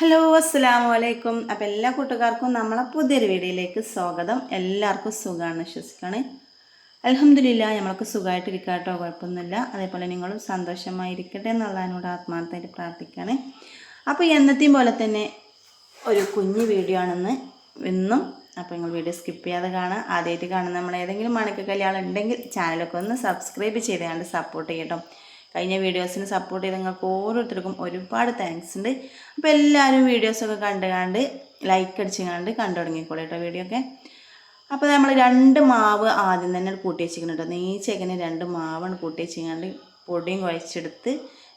Hello അസ്സലാമു അലൈക്കും അപ്പോൾ എല്ലാ കൂട്ടുകാർക്കും നമ്മളെ പുതിയൊരു വീഡിയോയിലേക്ക് സ്വാഗതം. എല്ലാവർക്കും സുഖമാണ് വിശ്വസിക്കണേ. അലഹമില്ല നമ്മൾക്ക് സുഖമായിട്ടിരിക്കുക കേട്ടോ കുഴപ്പമൊന്നുമില്ല. അതേപോലെ നിങ്ങളും സന്തോഷമായിരിക്കട്ടെ എന്നുള്ളതിനോട് ആത്മാർത്ഥമായിട്ട് പ്രാർത്ഥിക്കുകയാണ് അപ്പോൾ എന്നത്തെയും പോലെ തന്നെ ഒരു കുഞ്ഞു വീഡിയോ ആണെന്ന് ഇന്നും അപ്പോൾ നിങ്ങൾ വീഡിയോ സ്കിപ്പ് ചെയ്യാതെ കാണുക. ആദ്യമായിട്ട് കാണുന്ന നമ്മൾ ഏതെങ്കിലും മണിക്ക് കല്യാണം ഉണ്ടെങ്കിൽ ചാനലൊക്കെ ഒന്ന് സബ്സ്ക്രൈബ് ചെയ്തുകൊണ്ട് സപ്പോർട്ട് ചെയ്യട്ടോ. കഴിഞ്ഞ വീഡിയോസിന് സപ്പോർട്ട് ചെയ്ത് നിങ്ങൾക്ക് ഓരോരുത്തർക്കും ഒരുപാട് താങ്ക്സ് ഉണ്ട്. അപ്പോൾ എല്ലാവരും വീഡിയോസൊക്കെ കണ്ട് കണ്ട് ലൈക്ക് അടിച്ച് കണ്ട് കണ്ടു തുടങ്ങിക്കോളൂ കേട്ടോ വീഡിയോ ഒക്കെ. അപ്പോൾ നമ്മൾ രണ്ട് മാവ് ആദ്യം തന്നെ കൂട്ടി വെച്ചിരിക്കുന്നുണ്ട് നീച്ചേക്കിന് രണ്ട് മാവാണ് കൂട്ടി വെച്ചിങ്ങാണ്ട് പൊടിയും കുഴച്ചെടുത്ത്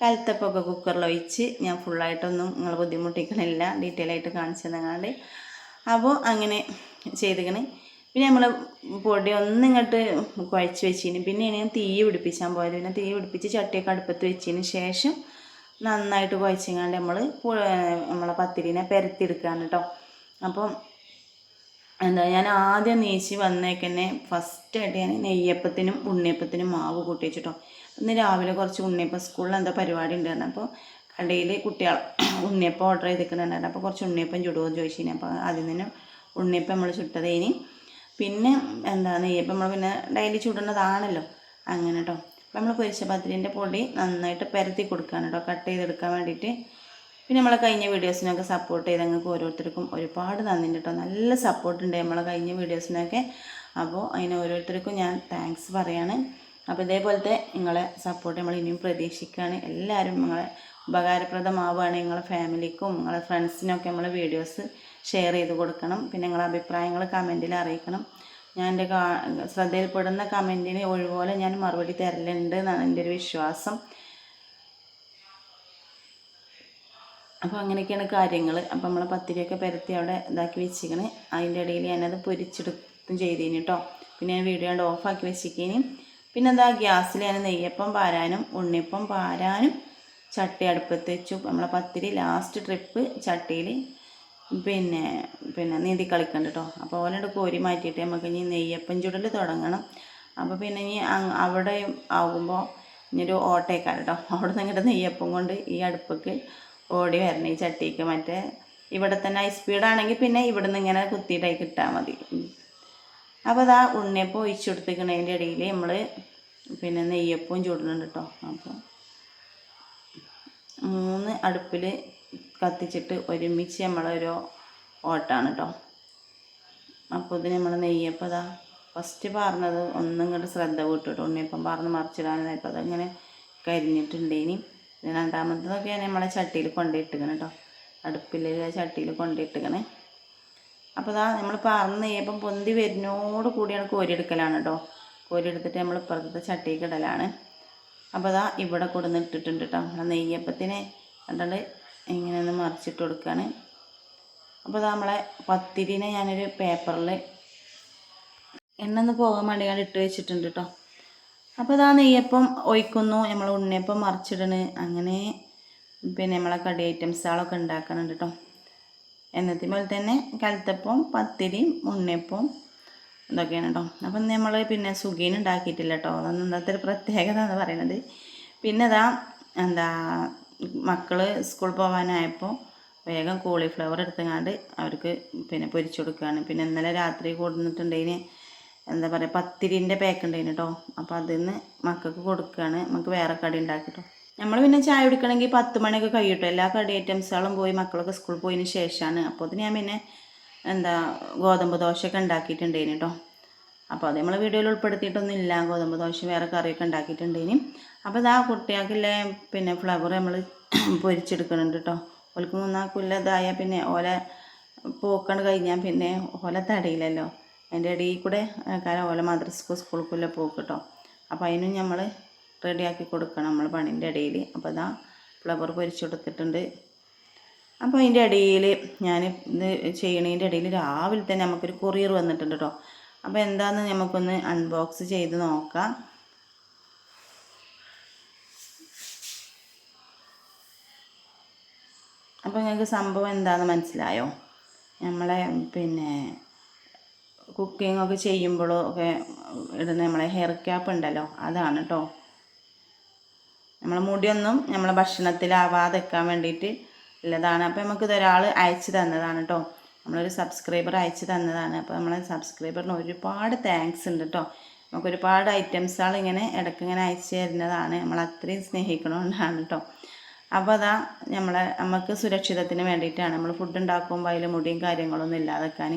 കലത്തപ്പൊക്കെ കുക്കറിൽ ഒഴിച്ച് ഞാൻ ഫുള്ളായിട്ടൊന്നും നിങ്ങൾ ബുദ്ധിമുട്ടിക്കണില്ല. ഡീറ്റെയിൽ ആയിട്ട് കാണിച്ചു തന്നങ്ങാണ്ട് അപ്പോൾ അങ്ങനെ ചെയ്തിക്കണ് പിന്നെ നമ്മൾ പൊടി ഒന്ന് ഇങ്ങോട്ട് കുഴച്ച് വെച്ചിന്. പിന്നെ ഇനി തീ പിടിപ്പിച്ചാൽ പോയത്. പിന്നെ തീ പിടിപ്പിച്ച് ചട്ടിയൊക്കെ അടുപ്പത്ത് വെച്ചതിന് ശേഷം നന്നായിട്ട് കുഴച്ചിങ്ങാണ്ട് നമ്മൾ നമ്മളെ പത്തിരിനെ പെരത്തിയെടുക്കുകയാണ് കേട്ടോ അപ്പം എന്താ ഞാൻ ആദ്യം നീച്ചി വന്നേക്കന്നെ ഫസ്റ്റായിട്ട് ഞാൻ നെയ്യപ്പത്തിനും ഉണ്ണിയപ്പത്തിനും മാവ് കൂട്ടി വെച്ചിട്ടോ. ഇന്ന് രാവിലെ കുറച്ച് ഉണ്ണിയപ്പം സ്കൂളിൽ എന്താ പരിപാടി ഉണ്ടായിരുന്നു. അപ്പോൾ കടയിൽ കുട്ടികൾ ഉണ്ണിയപ്പം ഓർഡർ ചെയ്തിരിക്കുന്നുണ്ടായിരുന്നു അപ്പോൾ കുറച്ച് ഉണ്ണിയപ്പം ചുടുമെന്ന് ചോദിച്ചു അപ്പോൾ അതിൽ നിന്ന് ഉണ്ണിയപ്പം നമ്മൾ ചുട്ടതേനി. പിന്നെ എന്താണ് നെയ്യപ്പം നമ്മൾ പിന്നെ ഡെയിലി ചുടുന്നതാണല്ലോ അങ്ങനെ കേട്ടോ അപ്പം നമ്മൾ പൊരിച്ച പത്തിരിന്റെ പൊടി നന്നായിട്ട് പരത്തി കൊടുക്കുകയാണ് കേട്ടോ കട്ട് ചെയ്തെടുക്കാൻ വേണ്ടിയിട്ട്. പിന്നെ നമ്മളെ കഴിഞ്ഞ വീഡിയോസിനൊക്കെ സപ്പോർട്ട് ചെയ്ത് ഞങ്ങൾക്ക് ഓരോരുത്തർക്കും ഒരുപാട് നന്ദിണ്ട് കേട്ടോ. നല്ല സപ്പോർട്ട് ഉണ്ട് നമ്മളെ കഴിഞ്ഞ വീഡിയോസിനൊക്കെ. അപ്പോൾ അതിന് ഓരോരുത്തർക്കും ഞാൻ താങ്ക്സ് പറയാണ്. അപ്പോൾ ഇതേപോലത്തെ നിങ്ങളെ സപ്പോർട്ട് നമ്മൾ ഇനിയും പ്രതീക്ഷിക്കുകയാണ്. എല്ലാവരും നിങ്ങളെ ഉപകാരപ്രദമാവുകയാണ്. നിങ്ങളെ ഫാമിലിക്കും നിങ്ങളെ ഫ്രണ്ട്സിനൊക്കെ നമ്മൾ വീഡിയോസ് ഷെയർ ചെയ്ത് കൊടുക്കണം. പിന്നെ നിങ്ങളുടെ അഭിപ്രായങ്ങൾ കമന്റിൽ അറിയിക്കണം. ഞാൻ എന്റെ ശ്രദ്ധയിൽപ്പെടുന്ന കമന്റിന് ഒഴിപോലെ ഞാൻ മറുപടി തരലുണ്ട് എന്നാണ് എന്റെ ഒരു വിശ്വാസം. അപ്പോൾ അങ്ങനെയൊക്കെയാണ് കാര്യങ്ങൾ. അപ്പോൾ നമ്മളെ പത്തിരിയൊക്കെ പരത്തി അവിടെ ഇതാക്കി വെച്ചിക്കണ് അതിന്റെ ഇടയിൽ ഞാനത് പൊരിച്ചെടുത്തും ചെയ്തേന് കേട്ടോ. പിന്നെ ഞാൻ വീഡിയോ കൊണ്ട് ഓഫാക്കി വെച്ചിരിക്കും പിന്നെ എന്താ ഗ്യാസിൽ ഞാൻ നെയ്യപ്പം പാരാനും ഉണ്ണിയപ്പം പാരാനും ചട്ടി അടുപ്പത്ത് വെച്ചു. നമ്മളെ പത്തിരി ലാസ്റ്റ് ട്രിപ്പ് ചട്ടിയിൽ പിന്നെ പിന്നെ നീന്തി കളിക്കണ്ട കേട്ടോ അപ്പോൾ ഓലോട് കോരി മാറ്റിയിട്ട് നമുക്ക് ഇനി നെയ്യപ്പം ചുടൽ തുടങ്ങണം. അപ്പോൾ പിന്നെ ഇനി അവിടെ ആകുമ്പോൾ ഇനി ഒരു ഓട്ടേക്കാണ് കേട്ടോ അവിടെ നിന്ന് ഇങ്ങോട്ട് നെയ്യപ്പം കൊണ്ട് ഈ അടുപ്പക്ക് ഓടി വരണം. ഈ ചട്ടിക്ക് മറ്റേ ഇവിടെ തന്നെ ഹൈ സ്പീഡാണെങ്കിൽ പിന്നെ ഇവിടെ നിന്ന് ഇങ്ങനെ കുത്തിയിട്ടായി കിട്ടാൽ മതി. അപ്പോൾ അതാ ഉണ്ണിയപ്പം ഒഴിച്ചു കൊടുത്തിരിക്കണതിന്റെ ഇടയിൽ നമ്മൾ പിന്നെ നെയ്യപ്പവും ചുടുന്നുണ്ട് കേട്ടോ അപ്പോൾ മൂന്ന് അടുപ്പിൽ കത്തിച്ചിട്ട് ഒരുമിച്ച് നമ്മളൊരു ഓട്ടാണ് കേട്ടോ അപ്പോൾ ഇത് നമ്മൾ നെയ്യപ്പം അതാ ഫസ്റ്റ് പാർന്നത് ഒന്നും ഇങ്ങോട്ട് ശ്രദ്ധ വിട്ടിട്ട് ഉണ്ണിയപ്പം പാർന്ന് മറിച്ചിടാനായപ്പോൾ അതങ്ങനെ കരിഞ്ഞിട്ടുണ്ടേനി. രണ്ടാമത്തതൊക്കെ നമ്മളെ ചട്ടിയിൽ കൊണ്ടിട്ടിക്കണം കേട്ടോ അടുപ്പിൽ ചട്ടിയിൽ കൊണ്ടിട്ടിക്കണേ അപ്പോൾ ഇതാ നമ്മൾ പാർന്ന് നെയ്യപ്പം പൊന്തി വരുന്നോട് കൂടിയാണ് കോരിയെടുക്കലാണ് കേട്ടോ കോരിയെടുത്തിട്ട് നമ്മൾ ഇപ്പുറത്തെ ചട്ടിക്ക് ഇടലാണ്. അപ്പോൾ അതാ ഇവിടെ കൊടുന്ന് ഇട്ടിട്ടുണ്ട് കേട്ടോ നെയ്യപ്പത്തിന് കണ്ടത് ഇങ്ങനെ ഒന്ന് മറിച്ചിട്ട് കൊടുക്കുകയാണ്. അപ്പോൾ നമ്മളെ പത്തിരിനെ ഞാനൊരു പേപ്പറിൽ എണ്ണ ഒന്ന് പോകാൻ വേണ്ടി ഞാൻ ഇട്ട് വെച്ചിട്ടുണ്ട് കേട്ടോ. അപ്പോൾ ഇതാ നെയ്യപ്പം ഒഴിക്കുന്നു നമ്മൾ ഉണ്ണിയപ്പം മറിച്ചിടണ്. അങ്ങനെ പിന്നെ നമ്മളെ കടി ഐറ്റംസുകളൊക്കെ ഉണ്ടാക്കുന്നുണ്ട് കേട്ടോ. എന്നത്തെ പോലെ തന്നെ കലത്തപ്പം പത്തിരിയും ഉണ്ണിയപ്പം ഇതൊക്കെയാണ് കേട്ടോ. അപ്പം നമ്മൾ പിന്നെ സുഖീൻ ഉണ്ടാക്കിയിട്ടില്ല കേട്ടോ. അതൊന്നും ഇന്നത്തെ ഒരു പ്രത്യേകത എന്ന് പറയുന്നത്. പിന്നെ അതാ എന്താ മക്കൾ സ്കൂൾ പോകാനായപ്പോൾ വേഗം കോളിഫ്ലവർ എടുത്തങ്ങാണ്ട് അവർക്ക് പിന്നെ പൊരിച്ചു കൊടുക്കുകയാണ് പിന്നെ ഇന്നലെ രാത്രി കൊടുത്തിട്ടുണ്ടതിന് എന്താ പറയുക പത്തിരിന്റെ പാക്ക് കേട്ടോ അപ്പോൾ അതിൽ നിന്ന് മക്കൾക്ക് കൊടുക്കുകയാണ് നമുക്ക് വേറെ കടി ഉണ്ടാക്കിട്ടോ. നമ്മൾ പിന്നെ ചായ കുടിക്കണമെങ്കിൽ പത്ത് മണിയൊക്കെ കഴിയട്ടോ എല്ലാ കടി ഐറ്റംസുകളും പോയി മക്കളൊക്കെ സ്കൂളിൽ പോയതിന് ശേഷമാണ് അപ്പോൾ അത് ഞാൻ പിന്നെ എന്താ ഗോതമ്പ് ദോശയൊക്കെ ഉണ്ടാക്കിയിട്ടുണ്ടായിരുന്നു കേട്ടോ അപ്പോൾ അത് നമ്മൾ വീഡിയോയിൽ ഉൾപ്പെടുത്തിയിട്ടൊന്നും ഇല്ല ഗോതമ്പ് ദോശ വേറെ കറിയൊക്കെ ഉണ്ടാക്കിയിട്ടുണ്ടേന് അപ്പോൾ ഇതാ കുട്ടികൾക്കില്ലേ പിന്നെ ഫ്ലവർ നമ്മൾ പൊരിച്ചെടുക്കുന്നുണ്ട് കേട്ടോ ഓൾക്ക് മൂന്നാൾക്കില്ല ഇതായാൽ പിന്നെ ഓല പോക്കണ്ട് കഴിഞ്ഞാൽ പിന്നെ ഓല തടയില്ലല്ലോ. അതിന്റെ ഇടയിൽ കൂടെ കാരണം ഓല മദ്രസ്ക്ക് സ്കൂൾക്കുള്ള പോക്ക് കേട്ടോ അപ്പോൾ അതിനും നമ്മൾ റെഡിയാക്കി കൊടുക്കണം നമ്മൾ പണിന്റെ ഇടയിൽ അപ്പോൾ ഇതാ ഫ്ലവർ പൊരിച്ചെടുത്തിട്ടുണ്ട്. അപ്പോൾ അതിന്റെ ഇടയിൽ ഞാൻ ഇത് ചെയ്യണതിന്റെ ഇടയിൽ രാവിലെ തന്നെ നമുക്കൊരു കൊറിയർ വന്നിട്ടുണ്ട് കേട്ടോ അപ്പോൾ എന്താണെന്ന് നമുക്കൊന്ന് അൺബോക്സ് ചെയ്ത് നോക്കാം. അപ്പോൾ ഞങ്ങൾക്ക് സംഭവം എന്താണെന്ന് മനസ്സിലായോ? നമ്മളെ പിന്നെ കുക്കിംഗ് ഒക്കെ ചെയ്യുമ്പോഴോ ഒക്കെ ഇടുന്ന നമ്മളെ ഹെയർ ക്യാപ്പ് ഉണ്ടല്ലോ അതാണ് കേട്ടോ നമ്മളെ മുടിയൊന്നും നമ്മളെ ഭക്ഷണത്തിലാവാതെ വെക്കാൻ വേണ്ടിയിട്ട് ഉള്ളതാണ്. അപ്പോൾ നമുക്കിത് ഒരാൾ അയച്ചു തന്നതാണ് കേട്ടോ നമ്മളൊരു സബ്സ്ക്രൈബർ അയച്ചു തന്നതാണ്. അപ്പോൾ നമ്മളെ സബ്സ്ക്രൈബറിന് ഒരുപാട് താങ്ക്സ് ഉണ്ട് കേട്ടോ നമുക്ക് ഒരുപാട് ഐറ്റംസുകൾ ഇങ്ങനെ ഇടയ്ക്ക് ഇങ്ങനെ അയച്ചു തരുന്നതാണ്. നമ്മൾ അത്രയും സ്നേഹിക്കണോണ്ടാണ് കേട്ടോ അപ്പോൾ അതാ നമ്മളെ നമുക്ക് സുരക്ഷിതത്തിന് വേണ്ടിയിട്ടാണ് നമ്മൾ ഫുഡ് ഉണ്ടാക്കുമ്പോൾ അതിൽ മുടിയും കാര്യങ്ങളൊന്നും ഇല്ലാതെക്കാൻ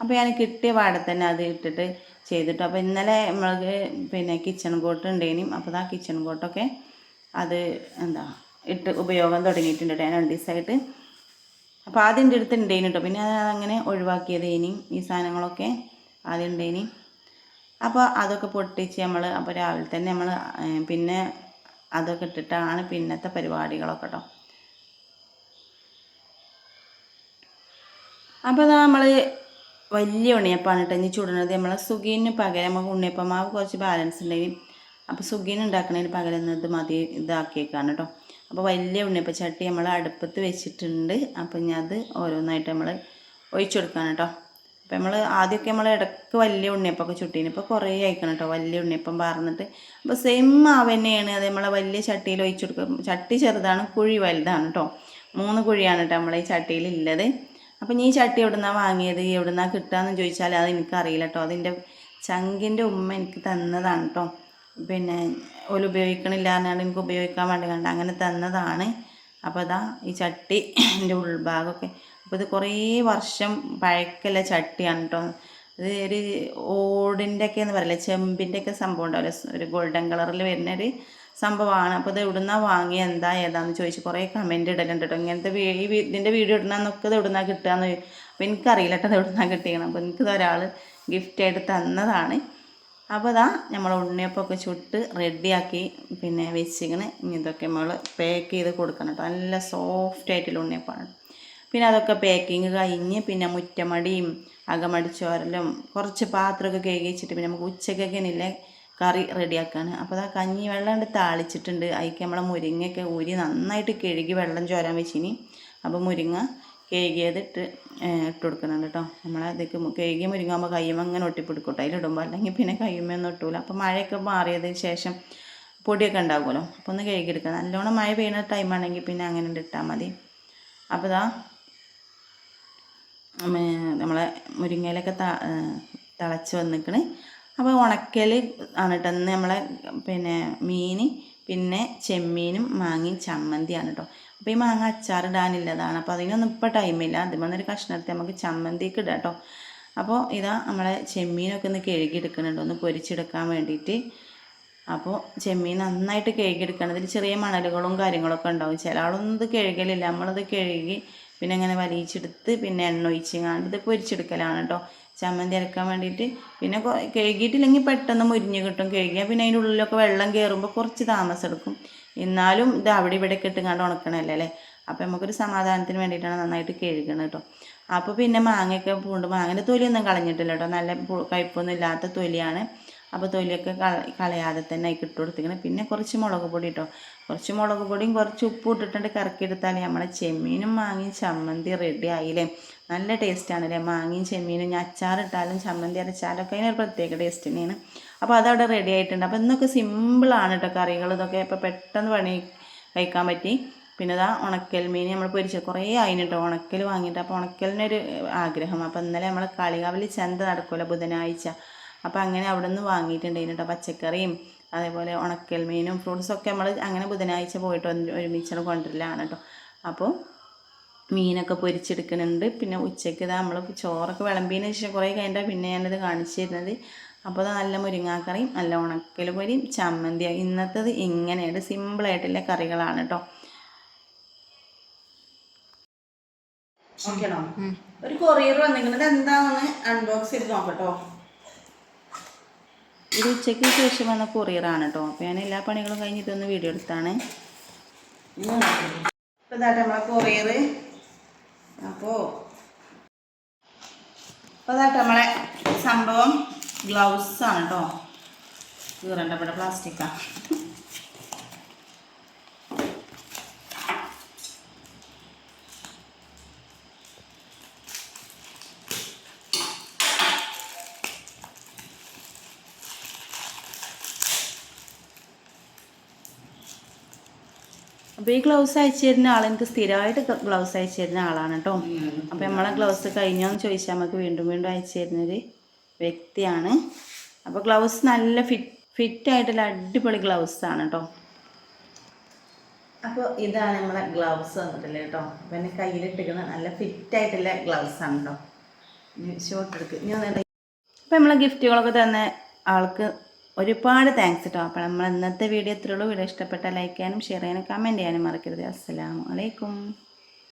അപ്പോൾ ഞാൻ കിട്ടിയ പാടെ തന്നെ അത് ഇട്ടിട്ട് ചെയ്തിട്ടു. അപ്പോൾ ഇന്നലെ നമ്മൾക്ക് പിന്നെ കിച്ചൺ കോട്ട് ഉണ്ടേനും അപ്പോൾ ആ കിച്ചൺ കോട്ടൊക്കെ അത് എന്താ ഇട്ട് ഉപയോഗം തുടങ്ങിയിട്ടുണ്ട് ഞാൻ രണ്ട് ദിവസമായിട്ട് അപ്പോൾ ആദ്യം എന്റെ അടുത്ത് ഉണ്ടേനും കേട്ടോ പിന്നെ അത് അങ്ങനെ ഒഴിവാക്കിയത് ഇനി ഈ സാധനങ്ങളൊക്കെ ആദ്യം ഉണ്ടേനി അപ്പോൾ അതൊക്കെ പൊട്ടിച്ച് നമ്മൾ അപ്പോൾ രാവിലെ തന്നെ നമ്മൾ പിന്നെ അതൊക്കെ ഇട്ടിട്ടാണ് പിന്നത്തെ പരിപാടികളൊക്കെ കേട്ടോ അപ്പോൾ നമ്മൾ വലിയ ഉണ്ണിയപ്പമാണ് കേട്ടോ ഇനി ചുടുന്നത്. നമ്മളെ സുഗീന് പകരം നമുക്ക് ഉണ്ണിയപ്പം മാവ് കുറച്ച് ബാലൻസ് ഉണ്ടെങ്കിൽ അപ്പോൾ സുഗീൻ ഉണ്ടാക്കണതിന് പകരം ഇത് മതി ഇതാക്കിയേക്കാണ് കേട്ടോ. അപ്പോൾ വലിയ ഉണ്ണിയപ്പ ചട്ടി നമ്മൾ അടുപ്പത്ത് വെച്ചിട്ടുണ്ട്. അപ്പോൾ ഞാൻ അത് ഓരോന്നായിട്ട് നമ്മൾ ഒഴിച്ചു കൊടുക്കാണ് കേട്ടോ. അപ്പോൾ നമ്മൾ ആദ്യമൊക്കെ നമ്മൾ ഇടയ്ക്ക് വലിയ ഉണ്ണിയപ്പമൊക്കെ ചുട്ടീന്. ഇപ്പോൾ കുറേ അയക്കണം കേട്ടോ വലിയ ഉണ്ണിയപ്പം പാർന്നിട്ട്. അപ്പോൾ സെയിം മാവ് തന്നെയാണ്. അത് നമ്മളെ വലിയ ചട്ടിയിൽ ഒഴിച്ചു കൊടുക്കും. ചട്ടി ചെറുതാണ് കുഴി വലുതാണ് കേട്ടോ മൂന്ന് കുഴിയാണ് കേട്ടോ നമ്മളെ ഈ ചട്ടിയിൽ ഉള്ളത് അപ്പം ഈ ചട്ടി എവിടുന്നാണ് വാങ്ങിയത്? എവിടുന്നാണ് കിട്ടുകയെന്ന് ചോദിച്ചാൽ അത് എനിക്കറിയില്ല കേട്ടോ അതിന്റെ ചങ്കിന്റെ ഉമ്മ എനിക്ക് തന്നതാണ് കേട്ടോ പിന്നെ ഓൽ ഉപയോഗിക്കണില്ല എന്നാണ് എനിക്ക് ഉപയോഗിക്കാൻ വേണ്ടി കണ്ട അങ്ങനെ തന്നതാണ്. അപ്പോൾ അതാ ഈ ചട്ടി എന്റെ ഉൾഭാഗമൊക്കെ. അപ്പോൾ ഇത് കുറേ വർഷം പഴക്കല്ല ചട്ടിയാണ് കേട്ടോ ഇത് ഒരു ഓടിന്റെ ഒക്കെ എന്ന് പറയില്ല ചെമ്പിന്റെ ഒക്കെ സംഭവം ഉണ്ടാവില്ല ഒരു ഗോൾഡൻ കളറിൽ വരുന്ന ഒരു സംഭവമാണ്. അപ്പോൾ ഇത് എവിടുന്നാണ് വാങ്ങിയ എന്താ ഏതാന്ന് ചോദിച്ച് കുറേ കമന്റ് ഇടലുണ്ട് കേട്ടോ ഇങ്ങനത്തെ ഈ ഇതിന്റെ വീഡിയോ ഇടണമെന്നൊക്കെ ഇത് എവിടുന്നാണ് കിട്ടുകയെന്ന് അപ്പോൾ എനിക്കറിയില്ല കേട്ടോ ഇത് എവിടുന്നാണ് കിട്ടിയത് അപ്പോൾ എനിക്കിത് ഒരാൾ ഗിഫ്റ്റായിട്ട് തന്നതാണ്. അപ്പോൾ ഇതാ നമ്മൾ ഉണ്ണിയപ്പമൊക്കെ ചുട്ട് റെഡിയാക്കി പിന്നെ വെച്ചിങ്ങനെ ഇതൊക്കെ നമ്മൾ പാക്ക് ചെയ്ത് കൊടുക്കണം കേട്ടോ നല്ല സോഫ്റ്റ് ആയിട്ടുള്ള ഉണ്ണിയപ്പമാണ് പിന്നെ അതൊക്കെ പാക്കിങ് കഴിഞ്ഞ് പിന്നെ മുറ്റമടിയും അകമടിച്ചോരലും കുറച്ച് പാത്രമൊക്കെ കേകി വെച്ചിട്ട് പിന്നെ നമുക്ക് ഉച്ചക്കൊക്കെ കറി റെഡിയാക്കാണ് അപ്പോൾ ആ കഞ്ഞി വെള്ളം കൊണ്ട് താളിച്ചിട്ടുണ്ട്. അതിക്ക് നമ്മളെ മുരിങ്ങയൊക്കെ ഊരി നന്നായിട്ട് കഴുകി വെള്ളം ചോരാൻ വെച്ചിനി. അപ്പോൾ മുരിങ്ങ കഴുകിയതിട്ട് ഇട്ട് കൊടുക്കുന്നുണ്ട് കേട്ടോ. നമ്മളെ ഇതൊക്കെ കേകിയ മുരിങ്ങാകുമ്പോൾ കയ്യുമ്പോൾ അങ്ങനെ ഒട്ടിപ്പിടിക്കോട്ടെ. അതിലിടുമ്പോൾ അല്ലെങ്കിൽ പിന്നെ കയ്യുമ്മയൊന്നും ഇട്ടൂല. അപ്പോൾ മഴയൊക്കെ മാറിയതിന് ശേഷം പൊടിയൊക്കെ ഉണ്ടാകുമല്ലോ അപ്പോൾ ഒന്ന് കഴുകിയെടുക്കുക നല്ലോണം മഴ പെയ്യുന്ന ടൈമാണെങ്കിൽ പിന്നെ അങ്ങനെ ഇട്ടാൽ മതി. അപ്പോൾ ഇതാ നമ്മളെ മുരിങ്ങയിലൊക്കെ തിളച്ച് വന്നിക്കണ്. അപ്പോൾ ഉണക്കൽ ആണ് കേട്ടോ നമ്മളെ പിന്നെ മീൻ പിന്നെ ചെമ്മീനും മാങ്ങയും ചമ്മന്തിയാണ് കേട്ടോ അപ്പോൾ ഈ മാങ്ങ അച്ചാർ ഇടാനില്ലതാണ്. അപ്പോൾ അതിനൊന്നും ഇപ്പോൾ ടൈമില്ല അതിൽ ഒരു കഷ്ണത്തിൽ നമുക്ക് ചമ്മന്തിക്ക് ഇടാം കേട്ടോ അപ്പോൾ ഇതാ നമ്മളെ ചെമ്മീനൊക്കെ ഒന്ന് കഴുകിയെടുക്കുന്നുണ്ട്. ഒന്ന് പൊരിച്ചെടുക്കാൻ വേണ്ടിയിട്ട്. അപ്പോൾ ചെമ്മീൻ നന്നായിട്ട് കഴുകിയെടുക്കണം. ഇതിൽ ചെറിയ മണലുകളും കാര്യങ്ങളൊക്കെ ഉണ്ടാവും. ചില ആളൊന്നും ഇത് കഴുകലില്ല. നമ്മളത് കഴുകി പിന്നെ ഇങ്ങനെ വലിയിച്ചെടുത്ത് പിന്നെ എണ്ണ ഒഴിച്ച് ഇത് പൊരിച്ചെടുക്കലാണ് കേട്ടോ ചമ്മന്തി അരക്കാൻ വേണ്ടിയിട്ട്. പിന്നെ കഴുകിയിട്ടില്ലെങ്കിൽ പെട്ടെന്ന് മുരിഞ്ഞ് കിട്ടും. കഴുകിയാൽ പിന്നെ അതിന്റെ ഉള്ളിലൊക്കെ വെള്ളം കയറുമ്പോൾ കുറച്ച് താമസം എടുക്കും. എന്നാലും ഇത് അവിടെ ഇവിടെ ഇട്ടുങ്ങാണ്ട് ഉണക്കണല്ലേ അല്ലേ? അപ്പോൾ നമുക്കൊരു സമാധാനത്തിന് വേണ്ടിയിട്ടാണ് നന്നായിട്ട് കഴുകണം കേട്ടോ അപ്പോൾ പിന്നെ മാങ്ങയൊക്കെ പൂണ്ട് മാങ്ങന്റെ തൊലിയൊന്നും കളഞ്ഞിട്ടില്ല കേട്ടോ നല്ല കയ്പൊന്നും ഇല്ലാത്ത തൊലിയാണ്. അപ്പോൾ തൊലിയൊക്കെ കളയാതെ തന്നെ അതിൽ ഇട്ട് പിന്നെ കുറച്ച് മുളക് പൊടി കേട്ടോ കുറച്ച് മുളക് പൊടിയും കുറച്ച് ഉപ്പും ഇട്ടിട്ടുണ്ട് കറക്കിയെടുത്താൽ നമ്മളെ ചെമ്മീനും മാങ്ങയും ചമ്മന്തി റെഡി ആയില്ലേ? നല്ല ടേസ്റ്റാണ് അല്ലേ മാങ്ങയും ചെമ്മീനും ഞാൻ അച്ചാറിട്ടാലും ചമ്മന്തി അരച്ചാലും ഒക്കെ അതിനൊരു പ്രത്യേക ടേസ്റ്റ് തന്നെയാണ്. അപ്പോൾ അതവിടെ റെഡി ആയിട്ടുണ്ട്. അപ്പോൾ ഇന്നൊക്കെ സിമ്പിളാണ് കേട്ടോ കറികൾ. ഇതൊക്കെ ഇപ്പോൾ പെട്ടെന്ന് പണി കഴിക്കാൻ പറ്റി. പിന്നെ ഇതാ ഉണക്കൽ മീൻ നമ്മൾ പൊരിച്ചത്. കുറേ ആയിന് കേട്ടോ ഉണക്കൽ വാങ്ങിയിട്ട്. അപ്പോൾ ഉണക്കലിനൊരു ആഗ്രഹം. അപ്പോൾ ഇന്നലെ നമ്മൾ കളികാവിൽ ചന്ത നടക്കുമല്ലോ ബുധനാഴ്ച. അപ്പോൾ അങ്ങനെ അവിടെ നിന്ന് വാങ്ങിയിട്ടുണ്ടായിരുന്നു കേട്ടോ പച്ചക്കറിയും അതേപോലെ ഉണക്കൽ മീനും ഫ്രൂട്ട്സൊക്കെ നമ്മൾ അങ്ങനെ ബുധനാഴ്ച പോയിട്ട് ഒരുമിച്ച് കൊണ്ടുവരലാണ് കേട്ടോ. അപ്പോൾ മീനൊക്കെ പൊരിച്ചെടുക്കുന്നുണ്ട്. പിന്നെ ഉച്ചയ്ക്ക് ഇതാ നമ്മൾ ചോറൊക്കെ വിളമ്പിയതിന് ശേഷം കുറേ കഴിഞ്ഞാൽ പിന്നെ ഞാനിത് കാണിച്ചു തരുന്നത്. അപ്പോൾ അത് നല്ല മുരിങ്ങാക്കറിയും നല്ല ഉണക്കൽ പൊരിയും ചമ്മന്തിയും ഇന്നത്തത് ഇങ്ങനെയാണ്. സിമ്പിളായിട്ടുള്ള കറികളാണ് കേട്ടോ. ഒരു കൊറിയർ വന്നിരിക്കുന്നത്. എന്താണെന്ന് അൺബോക്സ് ചെയ്ത് നോക്കട്ടോ. ഇത് ഉച്ചയ്ക്ക് ശേഷം വന്ന കൊറിയറാണ് കേട്ടോ. അപ്പോൾ ഞാൻ എല്ലാ പണികളും കഴിഞ്ഞിട്ടൊന്ന് വീഡിയോ എടുത്താണ്. ഇപ്പോൾ ഇതാട്ടെ നമ്മളെ കൊറിയർ അപ്പോൾ അപ്പോൾ നമ്മളെ സംഭവം ഗ്ലൗസാണ് കേട്ടോ. കീറണ്ട ഇവിടെ പ്ലാസ്റ്റിക്കാണ് അപ്പോൾ ഈ ഗ്ലൗസ് അയച്ചു തരുന്ന ആൾ എനിക്ക് സ്ഥിരമായിട്ട് ഗ്ലൗസ് അയച്ചു തരുന്ന ആളാണ് കേട്ടോ. അപ്പോൾ നമ്മളെ ഗ്ലൗസ് കഴിഞ്ഞോന്ന് ചോദിച്ചാൽ നമുക്ക് വീണ്ടും വീണ്ടും അയച്ചു തരുന്നൊരു വ്യക്തിയാണ്. അപ്പോൾ ഗ്ലൗസ് നല്ല ഫിറ്റ് ഫിറ്റ് ആയിട്ടുള്ള അടിപൊളി ഗ്ലൗസ് ആണ് കേട്ടോ. അപ്പോൾ ഇതാണ് നമ്മളെ ഗ്ലൗസ് വന്നിട്ടില്ല കേട്ടോ. അപ്പോൾ എന്റെ കയ്യിലിട്ടിരിക്കുന്ന നല്ല ഫിറ്റ് ആയിട്ടുള്ള ഗ്ലൗസ് ആണ് കേട്ടോ. ഷോട്ട് എടുക്കുക ഇനി അപ്പോൾ നമ്മളെ ഗിഫ്റ്റുകളൊക്കെ തന്നെ ആൾക്ക് ഒരുപാട് താങ്ക്സ് കേട്ടോ അപ്പോൾ നമ്മൾ ഇന്നത്തെ വീഡിയോ ഇത്രയുള്ളൂ വീഡിയോ ഇഷ്ടപ്പെട്ട ലൈക്ക് ചെയ്യാനും ഷെയർ ചെയ്യാനും കമന്റ് ചെയ്യാനും മറക്കരുത്. അസ്സലാമു അലൈക്കും.